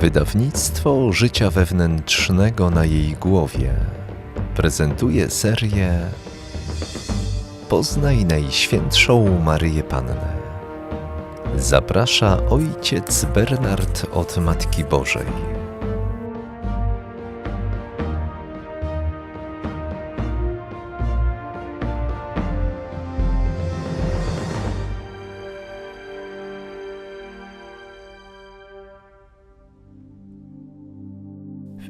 Wydawnictwo Życia Wewnętrznego na jej głowie prezentuje serię Poznaj Najświętszą Maryję Pannę. Zaprasza ojciec Bernard od Matki Bożej.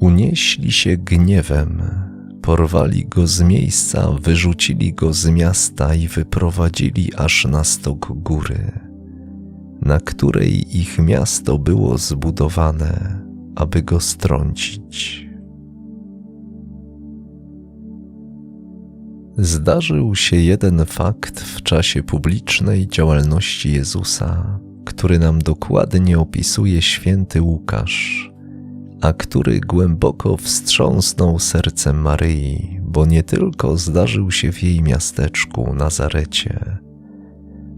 Unieśli się gniewem, porwali go z miejsca, wyrzucili go z miasta i wyprowadzili aż na stok góry, na której ich miasto było zbudowane, aby go strącić. Zdarzył się jeden fakt w czasie publicznej działalności Jezusa, który nam dokładnie opisuje święty Łukasz, a który głęboko wstrząsnął sercem Maryi, bo nie tylko zdarzył się w jej miasteczku Nazarecie,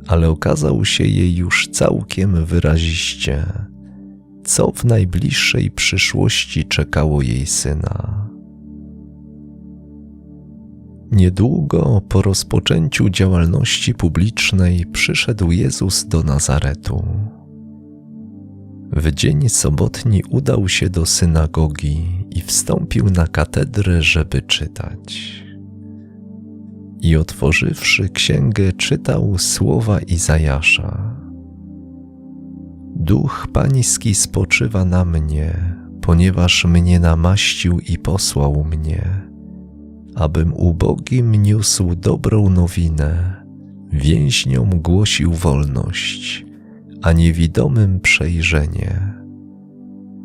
ale okazał się jej już całkiem wyraziście, co w najbliższej przyszłości czekało jej syna. Niedługo po rozpoczęciu działalności publicznej przyszedł Jezus do Nazaretu. W dzień sobotni udał się do synagogi i wstąpił na katedrę, żeby czytać. I otworzywszy księgę, czytał słowa Izajasza. Duch Pański spoczywa na mnie, ponieważ mnie namaścił i posłał mnie abym ubogim niósł dobrą nowinę, więźniom głosił wolność, a niewidomym przejrzenie,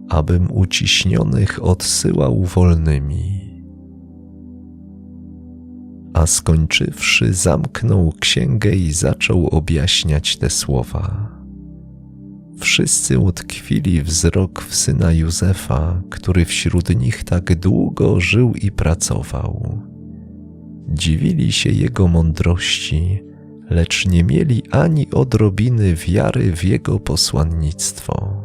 abym uciśnionych odsyłał wolnymi. A skończywszy, zamknął księgę i zaczął objaśniać te słowa. Wszyscy utkwili wzrok w syna Józefa, który wśród nich tak długo żył i pracował. Dziwili się jego mądrości, lecz nie mieli ani odrobiny wiary w jego posłannictwo.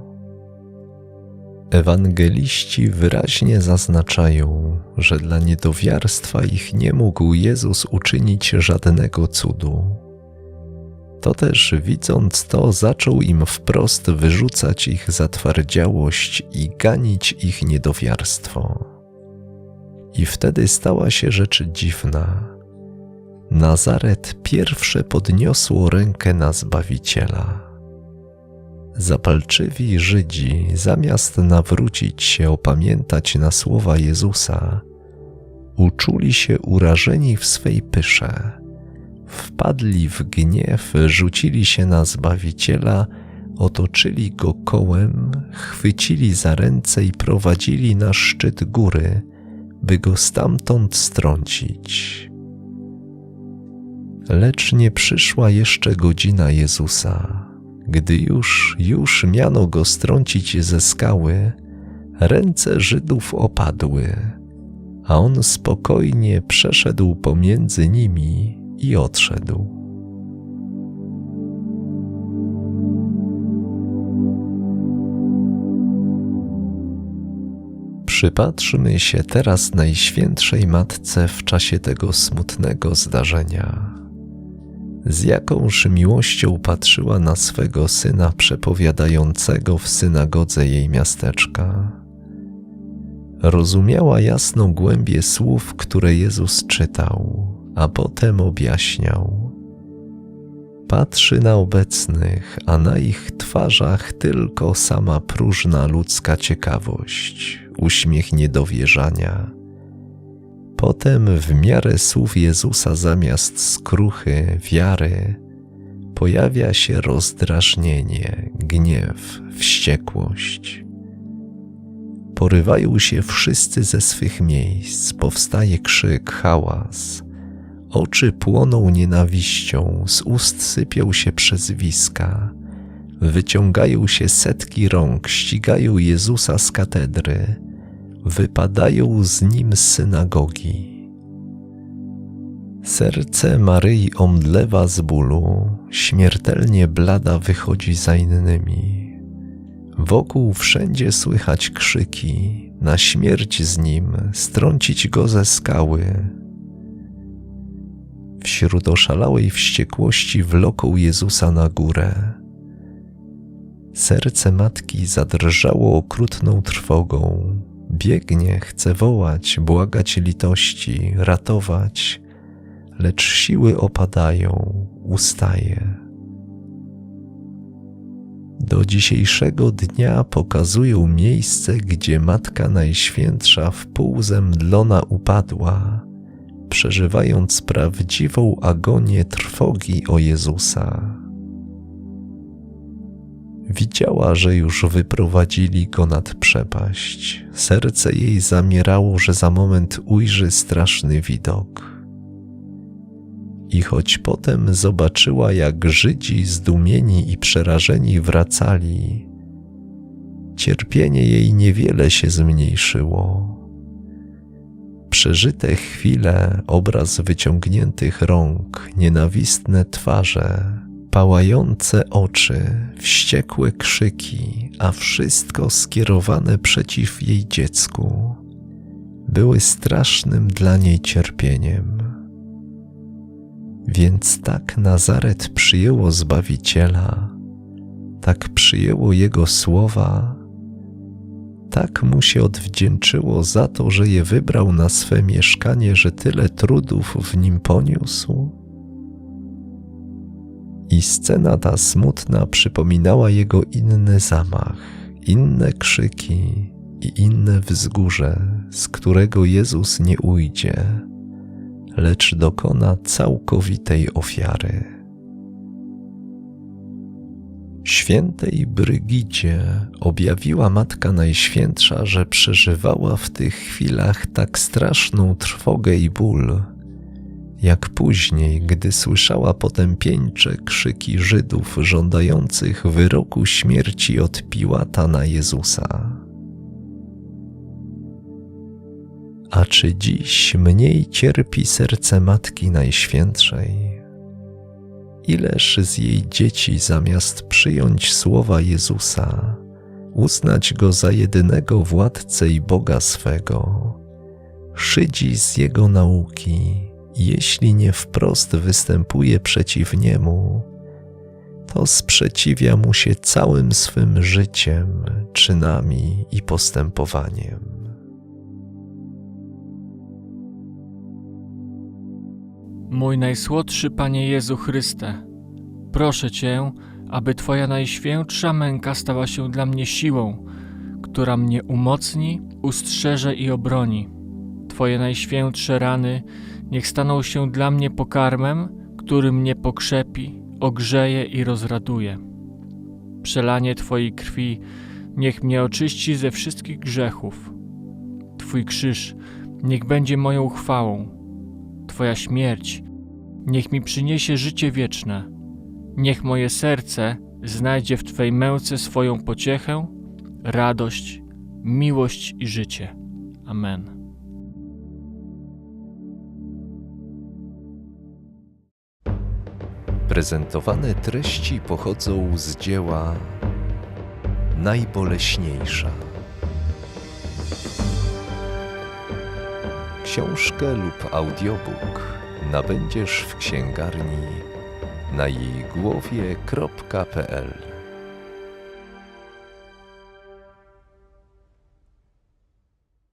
Ewangeliści wyraźnie zaznaczają, że dla niedowiarstwa ich nie mógł Jezus uczynić żadnego cudu to też widząc to, zaczął im wprost wyrzucać ich zatwardziałość i ganić ich niedowiarstwo. I wtedy stała się rzecz dziwna. Nazaret pierwsze podniosło rękę na Zbawiciela. Zapalczywi Żydzi, zamiast nawrócić się, opamiętać na słowa Jezusa, uczuli się urażeni w swej pysze wpadli w gniew, rzucili się na Zbawiciela, otoczyli go kołem, chwycili za ręce i prowadzili na szczyt góry, by go stamtąd strącić. Lecz nie przyszła jeszcze godzina Jezusa. Gdy już, już miano go strącić ze skały, ręce Żydów opadły, a on spokojnie przeszedł pomiędzy nimi i odszedł. Przypatrzmy się teraz Najświętszej Matce w czasie tego smutnego zdarzenia. Z jakąż miłością patrzyła na swego syna przepowiadającego w synagodze jej miasteczka. Rozumiała jasną głębię słów, które Jezus czytał a potem objaśniał. Patrzy na obecnych, a na ich twarzach tylko sama próżna ludzka ciekawość, uśmiech niedowierzania. Potem w miarę słów Jezusa zamiast skruchy, wiary, pojawia się rozdrażnienie, gniew, wściekłość. Porywają się wszyscy ze swych miejsc, powstaje krzyk, hałas. Oczy płoną nienawiścią, z ust sypią się przezwiska. Wyciągają się setki rąk, ścigają Jezusa z katedry, wypadają z nim synagogi. Serce Maryi omdlewa z bólu, śmiertelnie blada wychodzi za innymi. Wokół wszędzie słychać krzyki, na śmierć z nim, strącić go ze skały. Wśród oszalałej wściekłości wloką Jezusa na górę. Serce matki zadrżało okrutną trwogą. Biegnie, chce wołać, błagać litości, ratować, lecz siły opadają, ustaje. Do dzisiejszego dnia pokazują miejsce, gdzie Matka Najświętsza w pół zemdlona upadła, przeżywając prawdziwą agonię trwogi o Jezusa. Widziała, że już wyprowadzili go nad przepaść. Serce jej zamierało, że za moment ujrzy straszny widok. I choć potem zobaczyła, jak Żydzi zdumieni i przerażeni wracali, cierpienie jej niewiele się zmniejszyło. Przeżyte chwile, obraz wyciągniętych rąk, nienawistne twarze, pałające oczy, wściekłe krzyki, a wszystko skierowane przeciw jej dziecku, były strasznym dla niej cierpieniem. Więc tak Nazaret przyjęło Zbawiciela, tak przyjęło Jego słowa, tak mu się odwdzięczyło za to, że je wybrał na swe mieszkanie, że tyle trudów w nim poniósł. I scena ta smutna przypominała jego inny zamach, inne krzyki i inne wzgórze, z którego Jezus nie ujdzie lecz dokona całkowitej ofiary. Świętej Brygidzie objawiła Matka Najświętsza, że przeżywała w tych chwilach tak straszną trwogę i ból, jak później, gdy słyszała potępieńcze krzyki Żydów żądających wyroku śmierci od Piłata na Jezusa. A czy dziś mniej cierpi serce Matki Najświętszej? Ileż z jej dzieci zamiast przyjąć słowa Jezusa, uznać go za jedynego władcę i Boga swego, szydzi z jego nauki, jeśli nie wprost występuje przeciw niemu, to sprzeciwia mu się całym swym życiem, czynami i postępowaniem. Mój najsłodszy Panie Jezu Chryste, proszę Cię, aby Twoja najświętsza męka stała się dla mnie siłą, która mnie umocni, ustrzeże i obroni. Twoje najświętsze rany niech staną się dla mnie pokarmem, który mnie pokrzepi, ogrzeje i rozraduje. Przelanie Twojej krwi niech mnie oczyści ze wszystkich grzechów. Twój krzyż niech będzie moją chwałą. Twoja śmierć niech mi przyniesie życie wieczne. Niech moje serce znajdzie w Twej męce swoją pociechę, radość, miłość i życie. Amen. Prezentowane treści pochodzą z dzieła Najboleśniejsza. Książkę lub audiobook nabędziesz w księgarni na jej głowie.pl